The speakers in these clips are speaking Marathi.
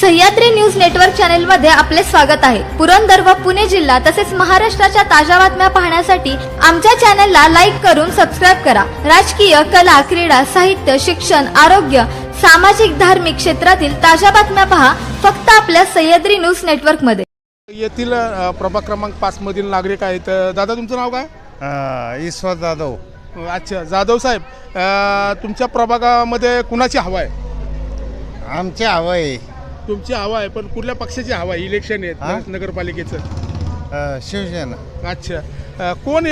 सह्याद्री न्यूज नेटवर्क चॅनलमध्ये आपले स्वागत आहे. पुरंदर व पुणे जिल्हा तसेच महाराष्ट्राच्या ताज्या बातम्या पाहण्यासाठी आमच्या चॅनलला लाईक करून सबस्क्राईब करा. राजकीय कला क्रीडा साहित्य शिक्षण आरोग्य सामाजिक धार्मिक क्षेत्रातील ताज्या बातम्या पहा फक्त आपल्या सह्याद्री न्यूज नेटवर्कमध्ये येथील प्रभाग क्रमांक पाच मधील नागरिक आहेत. दादा तुमचं नाव काय? ईश्वर जाधव. अच्छा जाधव साहेब तुमच्या प्रभागामध्ये कुणाची हवा आहे? आमचे हवय तुमची हवा आहे पण कुठल्या पक्षाची हवा आहे? इलेक्शन हा? आहे नगरपालिकेचं. अ, शिवसेना. अच्छा. अ, कोण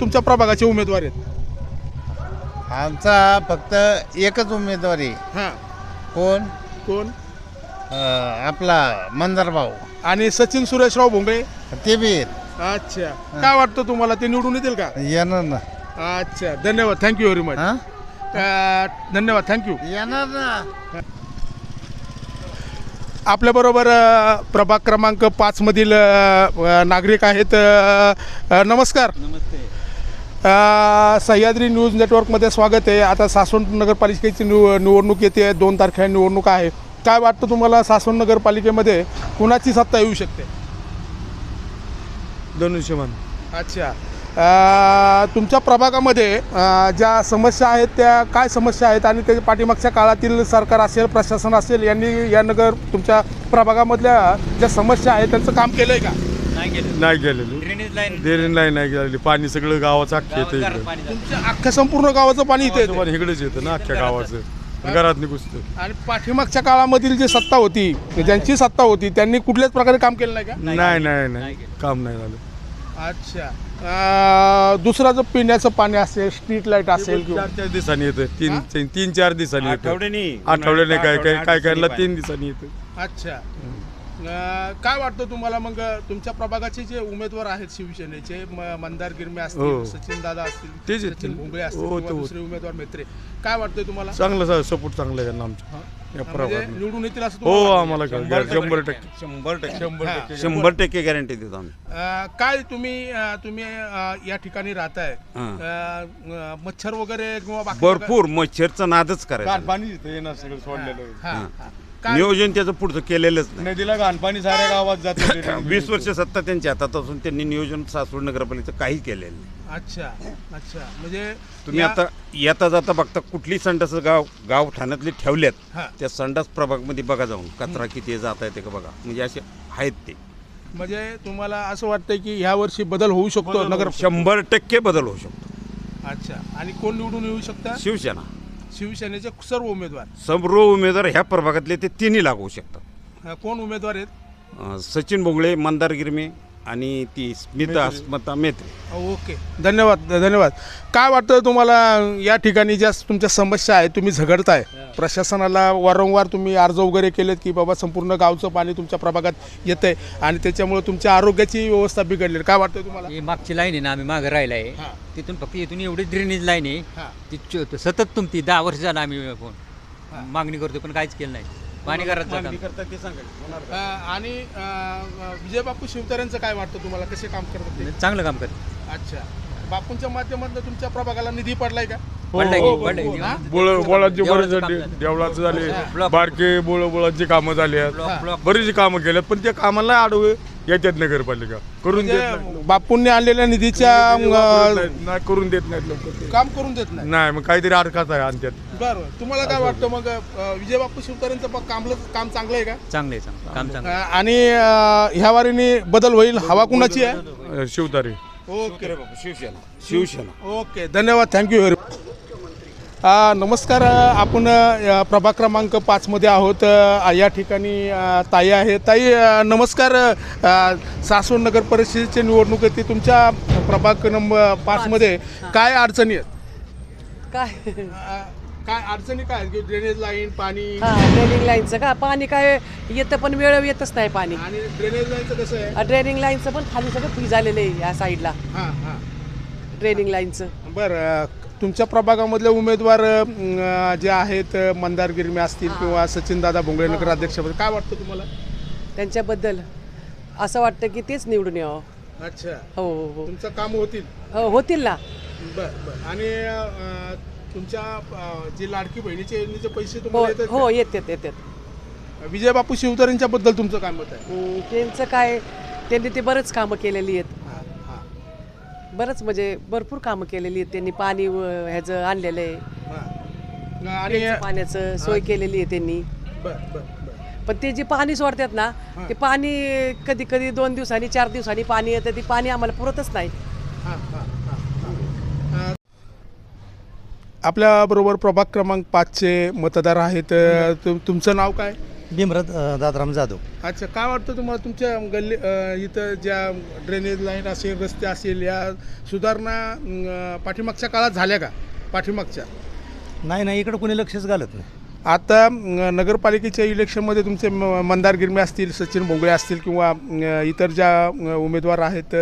तुमच्या प्रभागाचे उमेदवार आहेत? आमचा फक्त एकच उमेदवारी हां. कोण? कोण? अ, आपला मंदार भाऊ. आणि सचिन सुरेशराव भोंगळे? ते बी अच्छा. काय वाटतं तुम्हाला? ते निवडून येतील का? येणार ना. अच्छा. धन्यवाद. थँक्यू व्हेरी मच हा? धन्यवाद. थँक्यू येणार ना. आपल्याबरोबर प्रभाग क्रमांक पाचमधील नागरिक आहेत. नमस्कार. सह्याद्री न्यूज नेटवर्कमध्ये स्वागत आहे. आता सासवड नगरपालिकेची निव निवडणूक येते. दोन तारखेला निवडणूक आहे. काय वाटतं तुम्हाला सासवड नगरपालिकेमध्ये कुणाची सत्ता येऊ शकते? धनुष्यमान. अच्छा. तुमच्या प्रभागामध्ये ज्या समस्या आहेत त्या काय समस्या आहेत आणि त्याच्या पाठीमागच्या काळातील सरकार असेल प्रशासन असेल यांनी या नगर तुमच्या प्रभागामधल्या ज्या समस्या आहेत त्यांचं काम केलंय का? नाही गेलेली ड्रेनेज लाईन नाही गेलेली पाणी सगळं गावाचं अख्खं येतं इकडं. तुमच्या अख्ख्या संपूर्ण गावाचं पाणी इथे. पाणी इकडेच येतं ना अख्ख्या गावाचं. घरात नाही घुसतं आणि पाठीमागच्या काळामधील जी सत्ता होती ज्यांची सत्ता होती त्यांनी कुठल्याच प्रकारे काम केलं नाही का? नाही नाही नाही. काम नाही झालं. अच्छा. दुसरा जो पिण्याचं पाणी असेल स्ट्रीट लाइट असेल किंवा चार चार दिवसांनी येतं. तीन तीन- तीन चार दिवसांनी येतं. आठवड्यानी. आठवड्याने काय काय काय कायला तीन दिवसांनी येतं. अच्छा. अं, काय वाटतं तुम्हाला? मग तुमच्या प्रभागाचे जे उमेदवार आहेत शिवसेनेचे म- मंदार गिरमे असतील हो. सचिन दादा असतील तेच असतील हो, किंवा तो- दुसरे उमेदवार मित्रे. काय वाटतंय तुम्हाला? चांगलं सपोर्ट चांगला आहे त्यांना आमच्या या म्हणजे प्रभागात निवडून येतील असं हो तुम्हाला? आम्हाला. शंभर टक्के शंभर टक्के शंभर. टक्के शंभर टक्के गॅरंटी देतो आम्ही अं, काय तुम्ही अं, तुम्ही अं, या ठिकाणी राहताय हा. अं, मच्छर वगैरे किंवा बाकी भरपूर मच्छरचा नादच करायचा पाणी इथं येणार सगळं सोडलेलं हा, हा. नियोजन त्याचं पुढचं केलेलंच नाही. नदीला घाण पाणी साऱ्या गावात जातं वीस वर्ष सत्ता त्यांच्या हातात असून त्यांनी नियोजन सासवड नगरपालिकेचं काही केलेलं नाही. अच्छा अच्छा. म्हणजे तुम्ही आता येता जाता बघता कुठली संडास गाव गाव ठाण्यातली ठेवल्यात हा. त्या संडास प्रभागमध्ये बघा जाऊन कचरा किती जात आहे ते का बघा. म्हणजे असे आहेत ते. म्हणजे तुम्हाला असं वाटतंय की ह्या वर्षी बदल होऊ शकतो नगर शंभर टक्के बदल होऊ शकतो. अच्छा. आणि कोण निवडून येऊ शकता? शिवसेना. शिवसेनेचे सर्व उमेदवार. सर्व उमेदवार ह्या प्रभागातले ते तिन्ही लागू शकतात. अं, कोण उमेदवार आहेत? अं, सचिन भोगळे मंदार गिरमे आणि ती स्मिता स्मता मेत्रे. ओके. धन्यवाद धन्यवाद. काय वाटतं तुम्हाला या ठिकाणी ज्या तुमच्या समस्या आहेत तुम्ही झगडताय प्रशासनाला वारंवार तुम्ही अर्ज वगैरे केलेत की बाबा संपूर्ण गावचं पाणी तुमच्या प्रभागात येतंय आणि त्याच्यामुळे तुमच्या आरोग्याची व्यवस्था बिघडली काय वाटतं तुम्हाला? ही मागची लाईन आहे ना आम्ही मागं राहिला आहे हां. तिथून फक्त इथून एवढी ड्रेनेज लाईन आहे. हां. ती चो- सतत तुमची दहा वर्ष झालं आम्ही फोन. मागणी करतो पण काहीच केलं नाही. पाणी घरात जातं अं, आणि अं, विजयबापू शिवतारेंचं काय वाटतं तुम्हाला? कसे काम करतात ते? चांगलं काम करत अच्छा. बापूंच्या माध्यमातून तुमच्या प्रभागाला निधी पडलाय का? पडलंय हो, की पडलंय की? हा? बोळ बोळाची देवळाचं बरेच काम झालं. देवळाचं झाले ब्लॉक. बारके बोळ बोळाची कामं झाली ब्लॉक ब्लॉक. बरीचशी कामं केल्यात पण त्या कामाला आडवे. येतात नगरपालिका. करून देत नाही. म्हणजे बापूंनी आणलेल्या निधीच्या अं, नाही करून देत नाहीत. काम करून देत नाही. नाही मग काहीतरी अडकाच आहे आणत्यात. बरं तुम्हाला काय वाटतं मग अं, विजयबापू शिवतारेंचं प- काम काम चांगलं आहे का? चांगलं आहे चांगलं काम चांगलं अं, आणि अं, ह्या वारीने बदल होईल हवा कुणाची आहे? शिवतारे. ओके. शिवसेना शिवसेना. ओके धन्यवाद. थँक्यू व्हेरी नमस्कार आपण प्रभाग क्रमांक पाचमध्ये आहोत. या ठिकाणी ताई आहे ताई नमस्कार सासवड नगर परिषदेची निवडणूक आहे ती तुमच्या प्रभाग नंबर पाचमध्ये काय अडचणी आहेत? काय? काय अडचणी काय ड्रेनेज लाईन पाणी? हा ड्रेनिंग लाईनचं का? पाणी काय येतं पण वेळ येतच नाही पाणी. आणि ड्रेनेज लाईनचं कसं आहे? ड्रेनिंग लाईनचं पण खाली सगळं फ्री झालेलं आहे या साईडला हां हां. ड्रेनिंग लाईनचं बरं तुमच्या प्रभागामधले उमेदवार अं, जे आहेत मंदार गिरमे असतील किंवा सचिनदादा भोंगळे नगर अध्यक्ष काय वाटतं तुम्हाला? त्यांच्याबद्दल असं वाटतं की तेच निवडून यावं. अच्छा. हो हो हो. तुमचं काम होतील. हो होतील ना. बरं बरं. आणि अं, तुमच्या अं, जे लाडकी बहिणीचे योजनेचे पैसे हो तुम्हाला येतात हो का? येतात येतात विजय बापू शिवतारेंच्याबद्दल तुमचं काय मत आहे? हम्म, त्यांचं काय त्यांनी ते बरेच कामं केलेली आहेत. हां हां. बरंच म्हणजे भरपूर कामं केलेली आहेत त्यांनी. पाणी व- ह्याचं आणलेलं आहे. हां. आणि प्यायचं पाण्याचं सोय केलेली आहे त्यांनी. बर बर बर. पण ते जे पाणी सोडतात ना ते पाणी कधी कधी दोन दिवसांनी चार दिवसांनी पाणी येतं ते पाणी आम्हाला पुरतच नाही. हां हां हां हां. आपल्या बरोबर प्रभाग क्रमांक पाचचे मतदार आहेत. अ, तुम- तुमचं नाव काय? भीमरथ अ, दादाराम जाधव. अच्छा काय वाटतं तुम्हाला तुमच्या गल्ली इथं ज्या ड्रेनेज लाईन असेल रस्ते असेल या सुधारणा पाठीमागच्या काळात झाल्या का? पाठीमागच्या? नाही नाही इकडं कोणी लक्षच घालत नाही. आता नगरपालिकेच्या इलेक्शनमध्ये तुमचे म- मंदार गिरमे असतील सचिन भोंगळे असतील किंवा इतर ज्या उमेदवार आहेत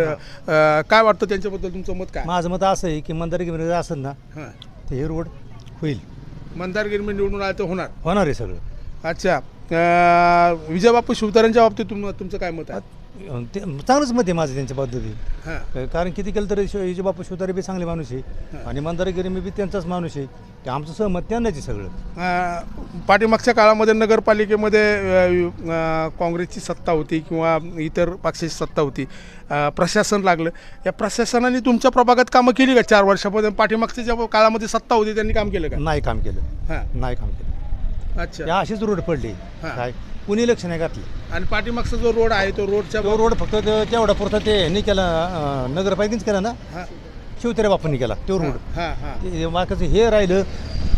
काय वाटतं त्यांच्याबद्दल तुमचं मत काय? माझं मत असं आहे की मंदार गिरणी असेल ना हां. तर हे रोड होईल. मंदार गिरमे निवडून आले तर होणार? होणार आहे सगळं. अच्छा. विजयबापू शिवतारेंच्या बाबतीत तुम तुमचं काय मत आहे? ते चांगलंच मत आहे माझं त्यांच्या पद्धतीत हां. कारण किती केलं तरी शिव- बापू शिवतारे बी चांगले माणूस आहे. आणि मंदार गिरमी बी त्यांचाच माणूस आहे. ते आमचं सहमत त्यांनाच आहे सगळं. अ, पाठीमागच्या काळामध्ये नगरपालिकेमध्ये अ, अ, काँग्रेसची सत्ता होती किंवा इतर पक्षाची सत्ता होती. अ, प्रशासन लागलं. या प्रशासनाने तुमच्या प्रभागात कामं केली का चार वर्षामध्ये पाठीमागच्या ज्या काळामध्ये सत्ता होती त्यांनी काम केलं का? नाही काम केलं. हां. नाही काम केलं. अच्छा. अशीच रोड पडली. हां. काय? कुणी लक्ष नाही घातलं. आणि पाठीमागचा जो रोड आहे तो रोडच्या तो रोड फक्त ते- तेवढा पुरता ते ह्यांनी केला अं, नगरपालिकेनेच केला ना. हां. शिवतारे बापूंनी केला तो रोड. हां हां. ते बाकीचं हे राहिलं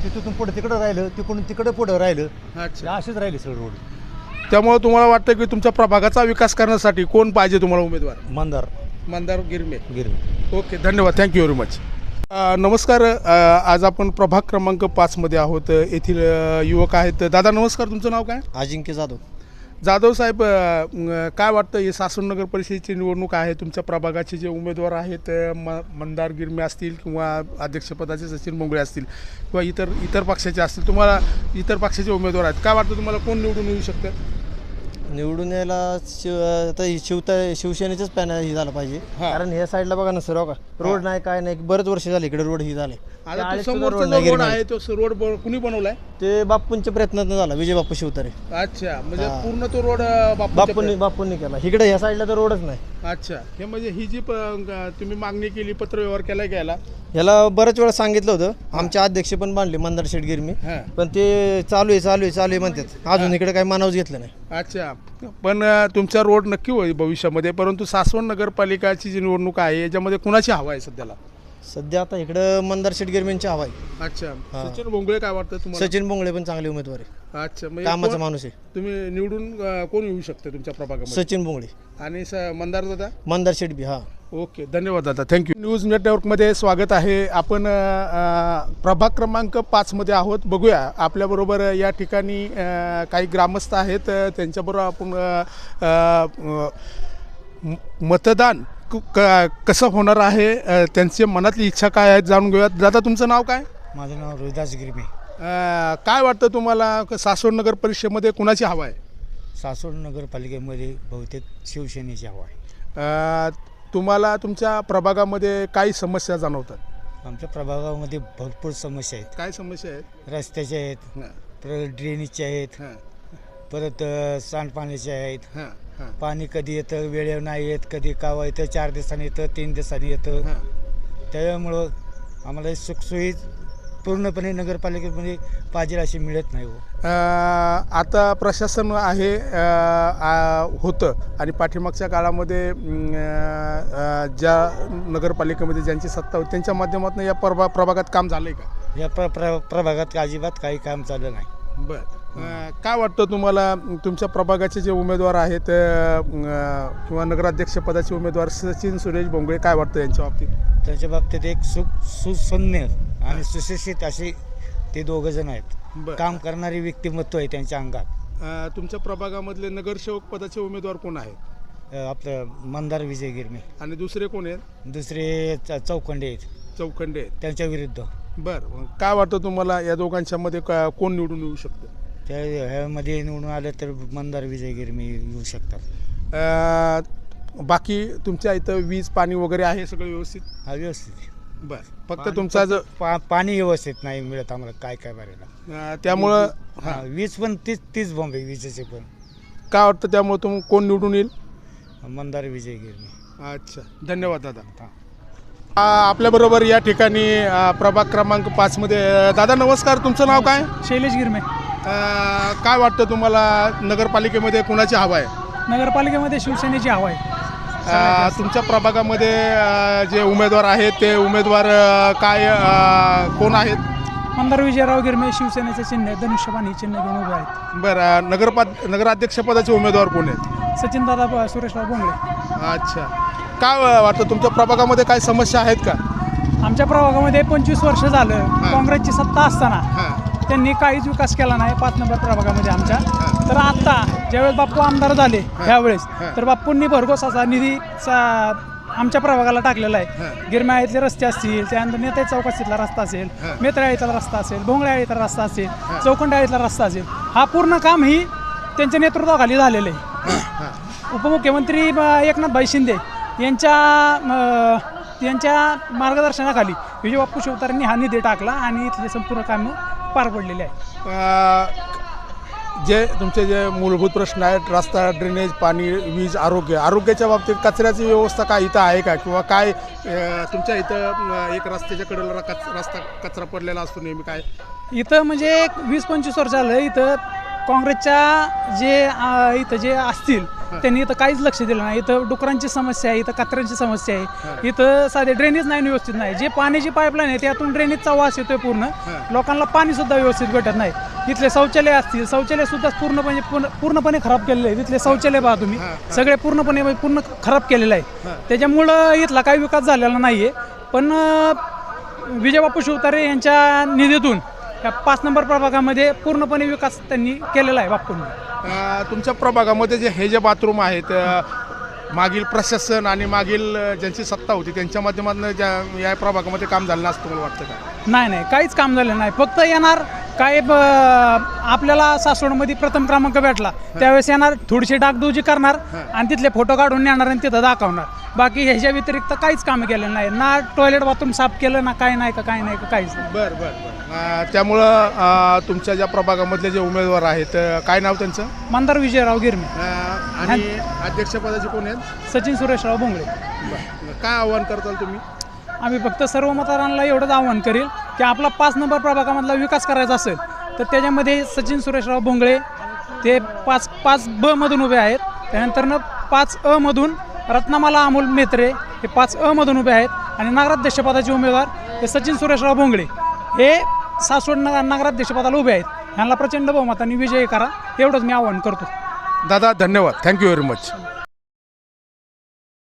तिथून पुढे तिकडं राहिलं तिकडून तिकडं पुढं राहिलं. अच्छा. असेच राहिले सगळं रोड. त्यामुळे तुम्हाला वाटतं की तुमच्या प्रभागाचा विकास करण्यासाठी कोण पाहिजे तुम्हाला उमेदवार? मंदार. मंदार गिरमे. गिरणी ओके धन्यवाद. थँक्यू व्हेरी मच नमस्कार आज आपण प्रभाग क्रमांक पाचमध्ये आहोत. येथील युवक आहेत. दादा नमस्कार. तुमचं नाव काय? अजिंक्य जाधव. जाधव साहेब काय वाटतं हे सासूर नगर परिषदेची निवडणूक आहे? तुमच्या प्रभागाचे जे उमेदवार आहेत म मंदार गिरमे असतील किंवा अध्यक्षपदाचे सचिन मोंगळे असतील किंवा इतर इतर पक्षाचे असतील तुम्हाला इतर पक्षाचे उमेदवार आहेत. काय वाटतं तुम्हाला कोण निवडून येऊ शकतं? निवडून यायला शिव आता ही शिवता शिवसेनेचंच पॅनल ही झालं पाहिजे. कारण ह्या साईडला बघा ना सर हो का रोड नाही काय नाही बरेच वर्ष झाले इकडे रोड ही झाले. आता तो समोरचा रोड जो नाही रोड गिरणी. आहे तो स- रोड ब- कुणी बनवलाय? ते बापूंच्या प्रयत्नातून झाला विजय बापू शिवतारे. अच्छा म्हणजे. पूर्ण तो रोड बापूंनी बापूंनी केला. इकडे ह्या साईडला तर रोडच नाही. अच्छा. हे म्हणजे ही जी प- ग- तुम्ही मागणी केली पत्र व्यवहार केला घ्यायला. ह्याला बऱ्याच वेळा सांगितलं होतं. आमचे अध्यक्ष पण बांधले मंदार शेठ गिरमी हां. पण ते चालू आहे चालू आहे चालू आहे म्हणतात. अजून इकडे काही मानावच घेतलं नाही. अच्छा. पण अ, तुमचा रोड नक्की होईल भविष्यामध्ये परंतु सासवड नगरपालिकाची जी निवडणूक आहे याच्यामध्ये कुणाची हवा आहे सध्याला? सध्या आता इकडं मंदार शेठ गिरमींची हवा आहे. अच्छा. हा. सचिन भोंगळे काय वाटतं तुम्हाला? सचिन बोंगळे पण चांगले उमेदवार आहे. अच्छा म्हणजे कामाचा कोण- माणूस आहे. तुम्ही निवडून अ, कोण येऊ शकते तुमच्या प्रभागामध्ये? सचिन बोंगळे. आणि स मंदार दादा? मंदार शेठ बी हा. ओके धन्यवाद दादा. थँक्यू न्यूज नेटवर्कमध्ये स्वागत आहे. आपण अ, अ, प्रभाग क्रमांक पाचमध्ये आहोत. बघूया आपल्याबरोबर या ठिकाणी अ, काही ग्रामस्थ आहेत. अ, त्यांच्याबरोबर आपण अ, अ, म- मतदान क- कसं होणार आहे अ, त्यांच्या मनातली इच्छा काय आहे जाणून घेऊयात. दादा तुमचं नाव काय? माझं नाव रोहिदास गिरमी. काय वाटतं तुम्हाला सासवड नगर परिषदेमध्ये कुणाची हवा आहे? सासवड नगरपालिकेमध्ये बहुतेक शिवसेनेची हवा आहे. तुम्हाला तुमच्या प्रभागामध्ये काही समस्या जाणवतात? आमच्या प्रभागामध्ये भरपूर समस्या आहेत. काय समस्या आहेत? रस्त्याच्या आहेत परत ड्रेनेजच्या आहेत परत सांडपाण्याच्या आहेत हां. पाणी कधी येतं वेळेवर नाही येत कधी कावा येतं चार दिवसांनी येतं तीन दिवसांनी येतं. हां. त्यामुळं आम्हाला सुखसोयी पूर्णपणे नगरपालिकेमध्ये पाहिजे अशी मिळत नाही हो. अ, आता प्रशासन आहे अ, आ, होतं. आणि पाठीमागच्या काळामध्ये अ, ज्या नगरपालिकेमध्ये ज्यांची सत्ता होती त्यांच्या माध्यमातून या प्रभा प्रभागात काम झालं आहे का? या प्र प्र प्रभागात अजिबात काही काम चाललं नाही. बरं. काय वाटतं तुम्हाला? तुमच्या प्रभागाचे जे उमेदवार आहेत किंवा नगराध्यक्षपदाचे उमेदवार सचिन सुरेश भोंगळे काय वाटतं यांच्या बाबतीत? त्याच्या बाबतीत एक सुख सुसन्य आणि सुशिक्षित असे ते दोघं जण आहेत. काम करणारी व्यक्तिमत्व आहे त्यांच्या अंगात. तुमच्या प्रभागामधले नगरसेवक पदाचे उमेदवार कोण आहेत? आपलं मंदार विजय गिरमे. आणि दुसरे कोण आहेत? दुसरे चौखंडे आहेत. चौखंडे आहेत. त्यांच्या विरुद्ध. बरं. काय वाटतं तुम्हाला या दोघांच्या मध्ये कोण निवडून येऊ शकतं? त्या ह्यामध्ये निवडून आलं तर मंदार विजय गिरमे येऊ शकतात. अ, बाकी तुमच्या इथं वीज पाणी वगैरे आहे सगळं व्यवस्थित? हा व्यवस्थित. आहे. बर फक्त तुमचा जो पा पाणी व्यवस्थित नाही मिळत आम्हाला काय काय भरायला. अं, त्यामुळं हा, वीज पण तीच तीच बॉम्ब आहे विजेचे पण. काय वाटतं त्यामुळे तुम कोण निवडून येईल? मंदार विजय गिरणे अच्छा. धन्यवाद दादा. आपल्याबरोबर या ठिकाणी प्रभाग क्रमांक पाचमध्ये अं, दादा नमस्कार. तुमचं नाव काय? शैलेश गिरमे. अं, काय वाटतं तुम्हाला नगरपालिकेमध्ये कुणाची हवा आहे? नगरपालिकेमध्ये शिवसेनेची हवा आहे. अ, तुमच्या प्रभागामध्ये अ, जे उमेदवार आहेत ते उमेदवार अ, काय अ, कोण आहेत? मंदार विजयराव गिरमे शिवसेनेचे चिन्ह आहे धनुष्यबाण ही चिन्ह घेऊन उभे आहेत. बरं नगरपा नगराध्यक्षपदाचे उमेदवार कोण आहेत? सचिन दादा सुरेशराव बोंगळे अच्छा. काय वाटतं तुमच्या प्रभागामध्ये काय समस्या आहेत का? आमच्या प्रभागामध्ये पंचवीस वर्ष झालं. काँग्रेसची सत्ता असताना हां. त्यांनी काहीच विकास केला नाही पाच नंबर प्रभागामध्ये आमच्या. तर आता ज्यावेळेस बाप्पू आमदार झाले त्यावेळेस तर बाप्पूंनी भरघोस असा आमच्या प्रभागाला टाकलेला आहे. गिरमाळ्यातले रस्ते असतील त्यानंतर नेते चौकाशीतला रस्ता असेल मेत्राळीतला रस्ता असेल भोंगळ्याळीतला रस्ता असेल चौखंडाळीतला रस्ता असेल हा पूर्ण काम ही त्यांच्या नेतृत्वाखाली झालेलं आहे. उपमुख्यमंत्री एकनाथभाई शिंदे यांच्या यांच्या मार्गदर्शनाखाली विजय बाप्पू शिवतारेंनी हा निधी टाकला आणि इथले संपूर्ण कामं पार पडलेली आहे जे तुमचे जे मूलभूत प्रश्न आहेत रस्ता ड्रेनेज पाणी वीज आरोग्य आरोग्याच्या बाबतीत कचऱ्याची व्यवस्था काय इथं आहे का? किंवा काय अ, तुमच्या इथं अ, एक रस्त्याच्या कडेला कच रस्ता कचरा पडलेला असतो नेहमी काय? इथं म्हणजे एक वीस पंचवीस वर्ष झालं इथं काँग्रेसच्या जे अ, इथं जे असतील त्यांनी इथं काहीच लक्ष दिलं नाही. इथं डुकरांची समस्या आहे इथं कचऱ्यांची समस्या आहे. इथं साधे ड्रेनेज नाही व्यवस्थित नाही. जे पाण्याची पाईपलाईन आहे त्यातून ड्रेनेजचा वास येतोय पूर्ण. लोकांना पाणी सुद्धा व्यवस्थित भेटत नाही. इथले शौचालय असतील शौचालय सुद्धा पूर्णपणे पूर्ण- पूर्णपणे खराब केलेले आहे इथले शौचालय पहा तुम्ही. सगळे पूर्णपणे म्हणजे पूर्ण खराब केलेलं आहे. त्याच्यामुळं इथला काही विकास झालेला नाहीये. पण अं, विजयबापू शिवतारे यांच्या निधीतून या पाच नंबर प्रभागामध्ये पूर्णपणे विकास त्यांनी केलेला आहे बापूंनी अ, तुमच्या प्रभागामध्ये जे हे जे बाथरूम आहेत अ, मागील प्रशासन आणि मागील अ, ज्यांची सत्ता होती त्यांच्या माध्यमातून ज्या या प्रभागामध्ये काम झालं असं तुम्हाला वाटतं का? नाही नाही काहीच काम झालं नाही. फक्त येणार काय ब- आपल्याला सासवडमध्ये प्रथम क्रमांक भेटला. त्यावेळेस येणार थोडीशी डागडुजी करणार आणि तिथले फोटो काढून नेणार आणि तिथं दाखवणार. बाकी ह्याच्या व्यतिरिक्त काहीच कामं केलं नाही. ना टॉयलेट बाथरूम साफ केलं ना काय नाही का काय नाही का काहीच नाही. बरं बरं बरं. त्यामुळं अ, तुमच्या ज्या प्रभागामधले जे उमेदवार आहेत अ, काय नाव त्यांचं? मंदार विजयराव गिरमे. अ, आणि अध्यक्षपदाचे कोण आहेत? सचिन सुरेशराव बोंगळे. बरं. काय आव्हान करताल तुम्ही? आम्ही फक्त सर्व मतदारांना एवढंच आव्हान करेल की आपला पाच नंबर प्रभागामधला विकास करायचा असेल तर त्याच्यामध्ये सचिन सुरेशराव भोंगळे ते पाच पाच ब मधून उभे आहेत. त्यानंतरनं पाच अ मधून रत्नमाला अमोल मेत्रे हे पाच अमधून उभे आहेत. आणि नगराध्यक्षपदाचे उमेदवार हे सचिन सुरेशराव भोंगळे हे सासवड नगर नगराध्यक्षपदाला उभे आहेत. ह्यांना प्रचंड बहुमताने विजयी करा एवढंच मी आवाहन करतो. दादा धन्यवाद. Thank you very much